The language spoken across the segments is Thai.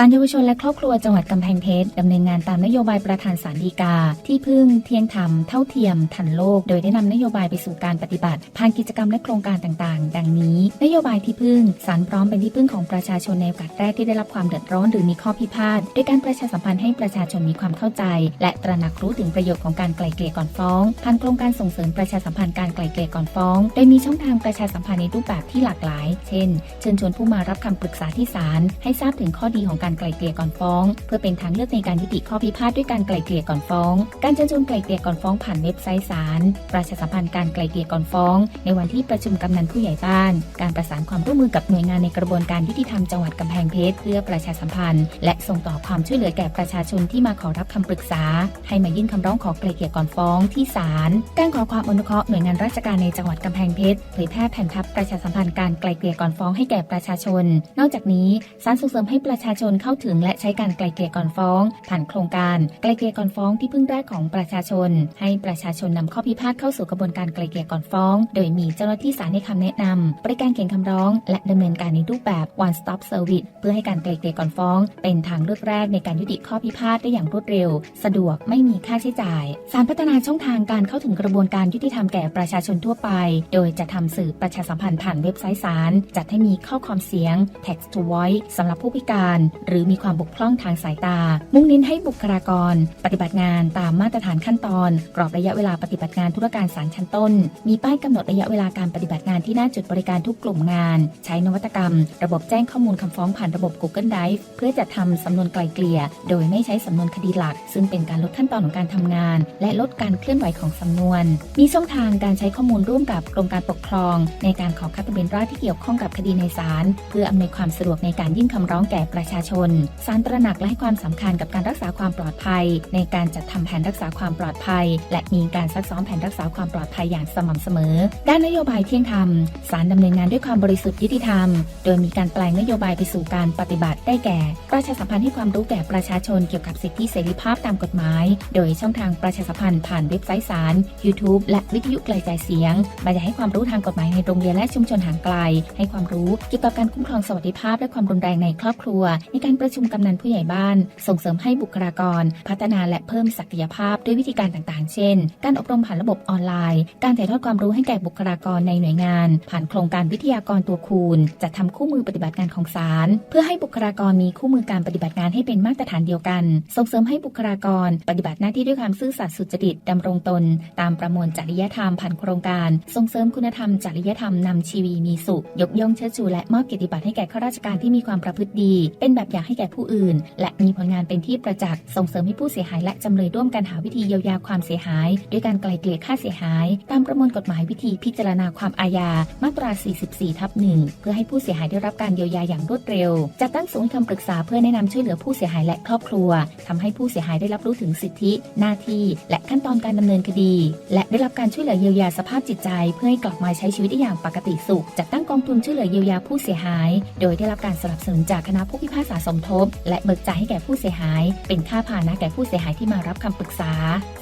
ศาลเยาวชนและครอบครัวจังหวัดกำแพงเพชรดำเนินงานตามนโยบายประธานศาลฎีกา ที่พึ่งเที่ยงธรรมเท่าเทียม ทันโลก โดยได้นำนโยบายไปสู่การปฏิบัติผ่านกิจกรรมและโครงการต่างๆ ดังนี้ นโยบายที่พึ่งศาลพร้อมเป็นที่พึ่งของประชาชนในโอกาสแรกที่ได้รับความเดือดร้อนหรือมีข้อพิพาทด้วยการประชาสัมพันธ์ให้ประชาชนมีความเข้าใจ และตระหนักรู้ถึงประโยชน์ของการไกล่เกลี่ยก่อนฟ้องผ่านโครงการส่งเสริมประชาสัมพันธ์การไกล่เกลี่ยก่อนฟ้องโดยมีช่องทางประชาสัมพันธ์ในรูปแบบที่หลากหลาย เช่น เชิญชวนผู้มารับคำปรึกษาที่ศาลให้ทราบถึงข้อดีของการการไกล่เกลี่ยก่อนฟ้อง เพื่อเป็นทางเลือกในการยุติข้อพิพาทด้วยการไกล่เกลี่ยก่อนฟ้อง การเชิญชวนไกล่เกลี่ยก่อนฟ้องผ่านเว็บไซต์ศาลประชาสัมพันธ์การไกล่เกลี่ยก่อนฟ้อง ในวันที่ประชุมกำนันผู้ใหญ่บ้าน การประสานความร่วมมือกับหน่วยงานในกระบวนการยุติธรรมจังหวัดกำแพงเพชรเพื่อประชาสัมพันธ์ และส่งต่อความช่วยเหลือแก่ประชาชนที่มาขอรับคำปรึกษา ให้มายื่นคำร้องขอไกล่เกลี่ยก่อนฟ้องที่ศาลการขอความอนุเคราะห์หน่วยงานราชการในจังหวัดกำแพงเพชรเผยแพร่แผ่นพับประชาสัมพันธ์การไกล่เกลี่ยก่อนฟ้องให้แก่ประชาชน นอกจากนี้ศาลส่งเสริมให้ประชาชนเข้าถึงและใช้การไกลเกลี่ยก่อนฟ้อง ผ่านโครงการไกลเกลี่ยก่อนฟ้องที่พึ่งแรกของประชาชน ให้ประชาชนนำข้อพิพาทเข้าสู่กระบวนการไกลเกลี่ยก่อนฟ้อง โดยมีเจ้าหน้าที่ศาลให้คำแนะนำบริการเขียนคำร้อง และดำเนินการในรูปแบบ one stop service เพื่อให้การไกลเกลี่ยก่อนฟ้อง เป็นทางเลือกแรกในการยุติข้อพิพาทได้อย่างรวดเร็ว สะดวกไม่มีค่าใช้จ่ายศาลพัฒนาช่องทางการเข้าถึงกระบวนการยุติธรรมแก่ประชาชนทั่วไป โดยจะทำสื่อประชาสัมพันธ์ผ่านเว็บไซต์ศาลจัดให้มีข้อความเสียง text to voice สำหรับผู้พิการหรือมีความบกพร่องทางสายตา มุ่งเน้นให้บุคลากร ปฏิบัติงานตามมาตรฐานขั้นตอน กรอบระยะเวลาปฏิบัติงานธุรการศาลชั้นต้น มีป้ายกำหนดระยะเวลาการปฏิบัติงานที่หน้าจุดบริการทุกกลุ่มงาน ใช้นวัตกรรม ระบบแจ้งข้อมูลคำฟ้องผ่านระบบ Google Drive เพื่อจัดทำสำนวนไกลเกลี่ย โดยไม่ใช้สำนวนคดีหลัก ซึ่งเป็นการลดขั้นตอนของการทำงาน และลดการเคลื่อนไหวของสำนวน มีช่องทางการใช้ข้อมูลร่วมกับกรมการปกครอง ในการขอคัดทะเบียนราษที่เกี่ยวข้องกับคดีในศาลเพื่ออำนวยความสะดวกในการยื่นคำร้องแก่ประชาชนศาลตระหนักและให้ความสำคัญกับการรักษาความปลอดภัย ในการจัดทำแผนรักษาความปลอดภัย และมีการซักซ้อมแผนรักษาความปลอดภัยอย่างสม่ำเสมอ ด้านนโยบายเที่ยงธรรมศาลดำเนินงานด้วยความบริสุทธิ์ยุติธรรม โดยมีการแปลงนโยบายไปสู่การปฏิบัติได้แก่ ประชาสัมพันธ์ให้ความรู้แก่ประชาชนเกี่ยวกับสิทธิเสรีภาพตามกฎหมาย โดยช่องทางประชาสัมพันธ์ผ่านเว็บไซต์ศาล YouTube และวิทยุกระจายเสียงบรรยายให้ความรู้ทางกฎหมายในโรงเรียนและชุมชนห่างไกล ให้ความรู้เกี่ยวกับการคุ้มครองสวัสดิภาพและความรุนแรงในครอบครัวในการการประชุมกำนันผู้ใหญ่บ้าน ส่งเสริมให้บุคลากร พัฒนาและเพิ่มศักยภาพด้วยวิธีการต่างๆ เช่น การอบรมผ่านระบบออนไลน์ การถ่ายทอดความรู้ให้แก่บุคลากรในหน่วยงาน ผ่านโครงการวิทยากรตัวคูณ จัดทำคู่มือปฏิบัติงานของศาลเพื่อให้บุคลากรมีคู่มือการปฏิบัติงานให้เป็นมาตรฐานเดียวกัน ส่งเสริมให้บุคลากร ปฏิบัติหน้าที่ด้วยความซื่อสัตย์สุจริตดำรงตน ตามประมวลจริยธรรมผ่านโครงการ ส่งเสริมคุณธรรมจริยธรรมนำชีวีมีสุข ยกย่องเชิดชูและมอบเกียรติบัตรให้แก่ข้าราชการที่มีความประพฤติดี เป็นแบบอย่างให้แก่ผู้อื่น และมีผลงานเป็นที่ประจักษ์ส่งเสริมให้ผู้เสียหายและจำเลยร่วมกันหาวิธีเยียวยาความเสียหาย ด้วยการไกล่เกลี่ยค่าเสียหาย ตามประมวลกฎหมายวิธีพิจารณาความอาญามาตรา 44 ทับหนึ่งเพื่อให้ผู้เสียหายได้รับการเยียวยาอย่างรวดเร็วจัดตั้งศูนย์คำปรึกษาเพื่อแนะนำช่วยเหลือผู้เสียหายและครอบครัวทำให้ผู้เสียหายได้รับรู้ถึงสิทธิ หน้าที่ และขั้นตอนการดำเนินคดี และได้รับการช่วยเหลือเยียวยาสภาพจิตใจ เพื่อให้กลับมาใช้ชีวิตได้อย่างปกติสุขจัดตั้งกองทุนช่วยเหลือเยียวยาผู้เสียหาย โดยได้รับการสนับสนุนจากคณะผู้พิพากษาสมทบ และเบิกจ่ายให้แก่ผู้เสียหาย เป็นค่าพาหนะแก่ผู้เสียหายที่มารับคำปรึกษา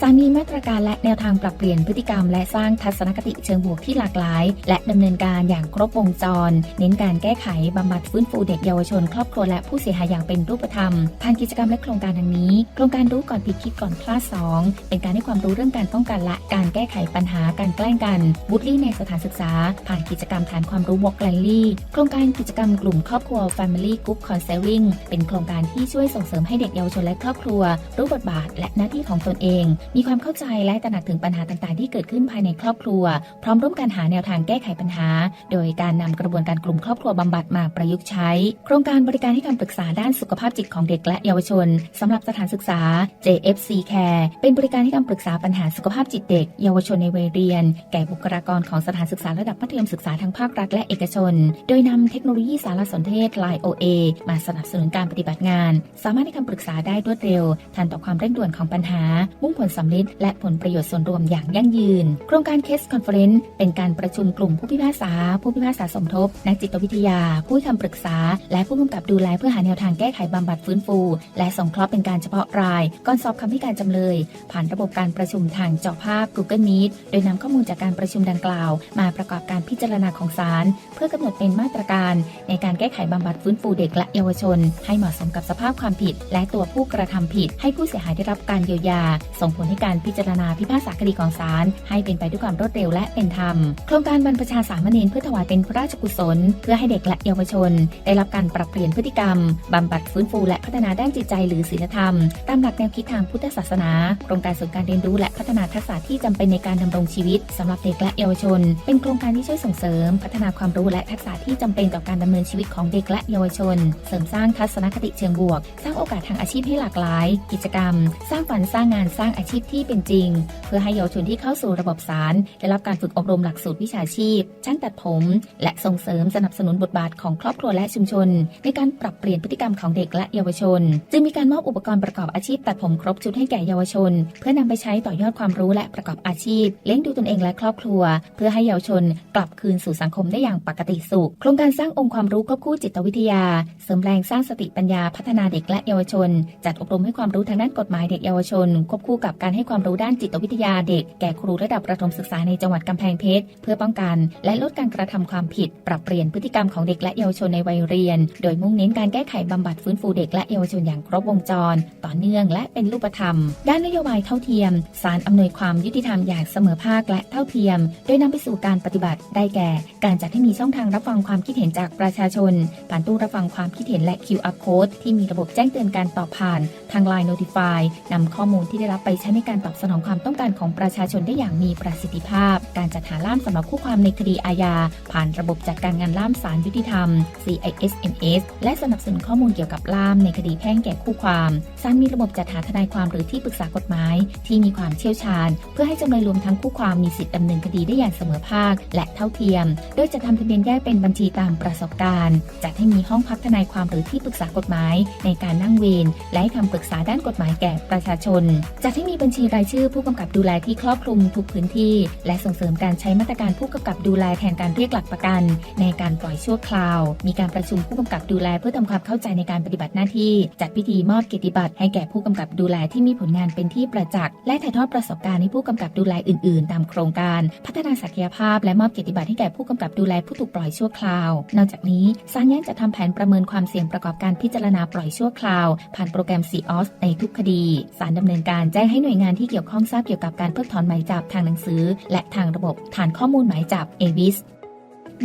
ศามีมาตรการและแนวทางปรับเปลี่ยนพฤติกรรม และสร้างทัศนคติเชิงบวกที่หลากหลาย และดำเนินการอย่างครบวงจร เน้นการแก้ไขบำบัดฟื้นฟูเด็กเยาวชน ครอบครัวและผู้เสียหายอย่างเป็นรูปธรรมผ่านกิจกรรมและโครงการดังนี้ โครงการรู้ก่อนผิดคิดก่อนพลาดสองเป็นการให้ความรู้เรื่องการป้องกันและการแก้ไขปัญหาการแกล้งกันบูลลี่ในสถานศึกษา ผ่านกิจกรรมฐานความรู้วอล์กแลนลี่โครงการกิจกรรมกลุ่มครอบครัว Family Group Counseling เป็นโครงการที่ช่วยส่งเสริมให้เด็กเยาวชนและครอบครัว รู้บทบาทและหน้าที่ของตนเอง มีความเข้าใจและตระหนักถึงปัญหาต่างๆ ที่เกิดขึ้นภายในครอบครัว พร้อมร่วมกันหาแนวทางแก้ไขปัญหา โดยการนำกระบวนการกลุ่มครอบครัวบำบัดมาประยุกต์ใช้ โครงการบริการให้คำปรึกษาด้านสุขภาพจิตของเด็กและเยาวชนสำหรับสถานศึกษา JFC Care เป็นบริการให้คำปรึกษาปัญหาสุขภาพจิตเด็ก เยาวชนในวัยเรียน แก่บุคลากรของสถานศึกษาระดับมัธยมศึกษาทั้งภาครัฐและเอกชน โดยนำเทคโนโลยีสารสนเทศ Line OA มาสนับสนุนการปฏิบัติงาน สามารถให้คำปรึกษาได้รวดเร็ว ทันต่อความเร่งด่วนของปัญหา มุ่งผลสำลิดและผลประโยชน์ส่วนรวมอย่างยั่งยืน โครงการ Case Conference เป็นการประชุมกลุ่มผู้พิพากษา ผู้พิพากษาสมทบ นักจิตวิทยา ผู้ให้คำปรึกษา และผู้กำกับดูแลเพื่อหาแนวทางแก้ไขบำบัดฟื้นฟู และส่งเคราะห์เป็นการเฉพาะราย ก่อนสอบคำให้การจำเลย ผ่านระบบการประชุมทางจอภาพ Google Meet โดยนำข้อมูลจากการประชุมดังกล่าว มาประกอบการพิจารณาของศาลเพื่อกำหนดเป็นมาตรการ ในการแก้ไขบำบัดฟื้นฟูเด็กและเยาวชนให้เหมาะสมกับสภาพความผิด และตัวผู้กระทำผิด ให้ผู้เสียหายได้รับการเยียวยา ส่งผลให้การพิจารณาพิพากษาคดีของศาลให้เป็นไปด้วยความรวดเร็วและเป็นธรรม โครงการบรรพชาสามเณรเพื่อถวายเป็นพระราชกุศล เพื่อให้เด็กและเยาวชน ได้รับการปรับเปลี่ยนพฤติกรรมบำบัดฟื้นฟูและพัฒนาด้านจิตใจหรือศีลธรรม ตามหลักแนวคิดทางพุทธศาสนา โครงการศูนการเรียนรู้และพัฒนาทักษะที่จำเป็นในการดำรงชีวิตสำหรับเด็กและเยาวชน เป็นโครงการที่ช่วยส่งเสริม พัฒนาความรู้และทักษะที่จำเป็นต่อการดำเนินชีวิตของเด็กและเยาวชน เสริมสร้างทัศนคติเชิงบวก สร้างโอกาสทางอาชีพให้หลากหลาย กิจกรรม สร้างฝันสร้างงานสร้างอาชีพที่เป็นจริง เพื่อให้เยาวชนที่เข้าสู่ระบบศาลได้รับการฝึกอบรมหลักสูตรวิชาชีพช่างตัดผม และส่งเสริมสนับสนุนบทบาทของครอบครัวและชุมชน ในการปรับเปลี่ยนพฤติกรรมของเด็กและเยาวชน จึงมีการมอบอุปกรณ์ประกอบอาชีพตัดผมครบชุดให้แก่เยาวชน เพื่อนำไปใช้ต่อยอดความรู้และประกอบอาชีพ เลี้ยงดูตนเองและครอบครัว เพื่อให้เยาวชน กลับคืนสู่สังคมได้อย่างปกติสุข โครงการสร้างองค์ความรู้ควบคู่จิตวิทยา เสริมแรงสร้างสติปัญญาพัฒนาเด็กและเยาวชน จัดอบรมให้ความรู้ทางด้านกฎหมายเด็กเยาวชน ควบคู่กับการให้ความรู้ด้านจิตวิทยาเด็ก แก่ครูระดับประถมศึกษาในจังหวัดกำแพงเพชร เพื่อป้องกัน และลดการกระทำความผิด ปรับเปลี่ยนพฤติกรรมของเด็กและเยาวชนในวัยเรียน โดยมุ่งเน้นการแก้ไขบำบัดฟื้นฟูเด็กและเยาวชนอย่างครบวงจร ต่อเนื่องและเป็นรูปธรรม ด้านนโยบายเท่าเทียม สารอำนวยความยุติธรรมอย่างเสมอภาคและเท่าเทียม โดยนำไปสู่การปฏิบัติได้แก่ การจัดให้มีช่องทางรับฟังความคิดเห็นจากประชาชนผ่านตู้รับฟังความคิดเห็นและ QR code ที่มีระบบแจ้งเตือนการตอบผ่าน ทาง Line Notify นำข้อมูลที่ได้รับไปใช้ในการตอบสนองความต้องการของประชาชนได้อย่างมีประสิทธิภาพ การจัดหาล่ามสำหรับคู่ความในคดีอาญา ผ่านระบบจัดการงานล่ามสารยุติธรรม CISMS และสนับสนุนข้อมูลเกี่ยวกับล่ามในคดีแพ่งแก่คู่ความศาลมีระบบจัดหาทนายความหรือที่ปรึกษากฎหมาย ที่มีความเชี่ยวชาญ เพื่อให้จำเลยรวมทั้งคู่ความมีสิทธิดำเนินคดีได้อย่างเสมอภาค และเท่าเทียม โดยจะทำทะเบียนแยกเป็นบัญชีตามประสบการณ์จัดให้มีห้องพักทนายความหรือที่ที่ปรึกษากฎหมาย ในการนั่งเวรและให้คำปรึกษาด้านกฎหมายแก่ประชาชนจัดให้มีบัญชีรายชื่อผู้กำกับดูแลที่ครอบคลุมทุกพื้นที่ และส่งเสริมการใช้มาตรการผู้กำกับดูแลแทนการเรียกหลักประกัน ในการปล่อยชั่วคราว มีการประชุมผู้กำกับดูแลเพื่อทำความเข้าใจในการปฏิบัติหน้าที่ จัดพิธีมอบเกียรติบัตรให้แก่ผู้กำกับดูแลที่มีผลงานเป็นที่ประจักษ์และถ่ายทอดประสบการณ์ให้ผู้กำกับดูแลอื่น ๆ ตามโครงการ พัฒนาศักยภาพและมอบเกียรติบัตรให้แก่ผู้กำกับดูแลผู้ถูกปล่อยชั่วคราว นอกจากนี้ศาลยังจะทำแผนประเมินความเสี่ยงประอบการพิจารณาปล่อยชั่วคราว ผ่านโปรแกรม c o s ในทุกคดีสารดำเนินการแจ้งให้หน่วยงานที่เกี่ยวข้องทราบเกี่ยวกับการเพิกถอนหมายจับทางหนังสือ และทางระบบฐานข้อมูลหมายจับเอวิส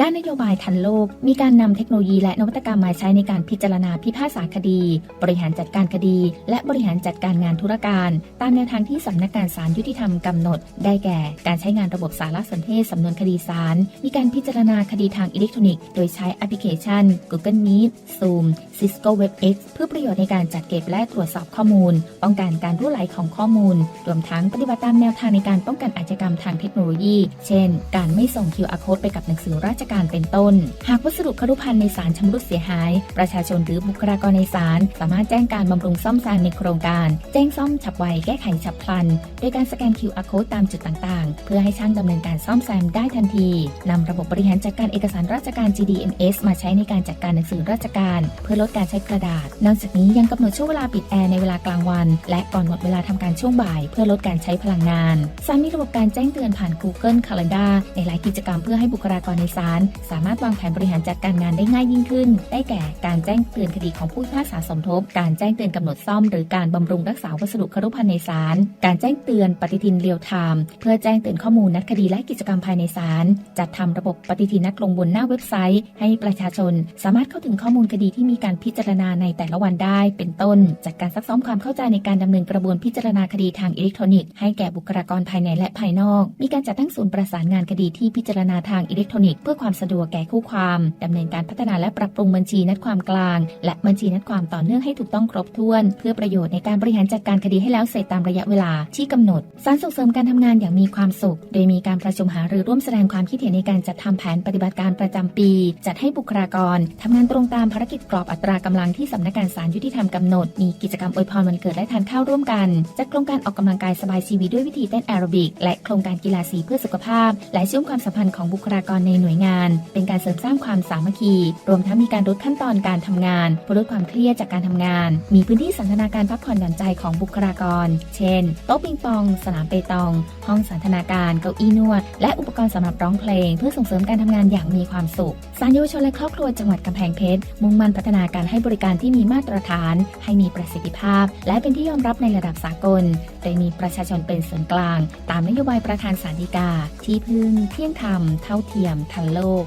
ด้านนโยบายทันโลก มีการนำเทคโนโลยีและนวัตกรรมมาใช้ในการพิจารณาพิพากษาคดี บริหารจัดการคดี และบริหารจัดการงานธุรการ ตามแนวทางที่สำนักงานศาลยุติธรรมกำหนด ได้แก่ การใช้งานระบบสารสนเทศสำนวนคดีศาลมีการพิจารณาคดีทางอิเล็กทรอนิกส์ โดยใช้แอปพลิเคชัน Google Meet Zoom Cisco WebEx เพื่อประโยชน์ในการจัดเก็บและตรวจสอบข้อมูล ป้องกันการรั่วไหลของข้อมูล รวมทั้งปฏิบัติตามแนวทางในการป้องกันอาชญากรรมทางเทคโนโลยี เช่น การไม่ส่ง QR code ไปกับหนังสือราชการเป็นต้น หากวัสดุครุภัณฑ์ในศาลชำรุดเสียหาย ประชาชนหรือบุคลากรในศาลสามารถแจ้งการบำรุงซ่อมแซมในโครงการ แจ้งซ่อมฉับไวแก้ไขฉับพลัน โดยการสแกน QR code ตามจุดต่างๆ เพื่อให้ช่างดำเนินการซ่อมแซมได้ทันทีนำระบบบริหารจัดการเอกสารราชการ GDMS มาใช้ในการจัดการหนังสือราชการ เพื่อลดการใช้กระดาษ นอกจากนี้ยังกำหนดช่วงเวลาปิดแอร์ในเวลากลางวัน และก่อนหมดเวลาทำการช่วงบ่าย เพื่อลดการใช้พลังงานศาลมีระบบการแจ้งเตือนผ่าน Google Calendar ในหลายกิจกรรมเพื่อให้บุคลากรในศาลสามารถวางแผนบริหารจัดการงานได้ง่ายยิ่งขึ้น ได้แก่การแจ้งเตือนคดีของผู้พิพากษาสมทบ การแจ้งเตือนกำหนดซ่อม หรือการบำรุงรักษาวัสดุครุภัณฑ์ในศาล การแจ้งเตือนปฏิทินเรียลไทม์เพื่อแจ้งเตือนข้อมูลนัดคดีและกิจกรรมภายในศาล จัดทำระบบปฏิทินนัดลงบนหน้าเว็บไซต์ ให้ประชาชน สามารถเข้าถึงข้อมูลคดีที่มีการพิจารณาในแต่ละวันได้ เป็นต้น จัดการซักซ้อมความเข้าใจในการดำเนินกระบวนพิจารณาคดีทางอิเล็กทรอนิกส์ให้แก่บุคลากรภายในและภายนอก มีการจัดตั้งศูนย์ประสานงานคดีที่พิจารณาทางอิเล็กทรอนิกส์เพื่อความสะดวกแก่คู่ความดำเนินการพัฒนาและปรับปรุงบัญชีนัดความกลาง และบัญชีนัดความต่อเนื่องให้ถูกต้องครบถ้วน เพื่อประโยชน์ในการบริหารจัดการคดีให้แล้วเสร็จตามระยะเวลาที่กำหนดสารส่งเสริมการทำงานอย่างมีความสุข โดยมีการประชุมหารือร่วมแสดงความคิดเห็นในการจัดทำแผนปฏิบัติการประจำปี จัดให้บุคลากรทำงานตรงตามภารกิจกรอบอัตรากำลังที่สำนักงานศาลยุติธรรมกำหนด มีกิจกรรมอวยพรวันเกิดและทานข้าวร่วมกัน จัดโครงการออกกำลังกายสบายชีวิตด้วยวิธีเต้นแอโรบิก และโครงการกีฬาสีเพื่อสุขภาพ และเชื่อมความสัมพันธ์ของบุคลากรในหน่วยงานเป็นการเสริมสร้างความสามัคคี รวมทั้งมีการลดขั้นตอนการทำงานลดความเครียดจากการทำงาน มีพื้นที่สันทนาการพักผ่อนหย่อนใจของบุคลากร เช่น โต๊ะปิงปอง สนามเปตอง ห้องสันทนาการ เก้าอี้นวด และอุปกรณ์สำหรับร้องเพลง เพื่อส่งเสริมการทำงานอย่างมีความสุขสารเยาวชนและครอบครัวจังหวัดกำแพงเพชร มุ่งมั่นพัฒนาการให้บริการที่มีมาตรฐาน ให้มีประสิทธิภาพ และเป็นที่ยอมรับในระดับสากล โดยมีประชาชนเป็นศูนย์กลาง ตามนโยบายประธานสารดีกา ที่พึ่งเที่ยงธรรม เท่าเทียม ทันโลก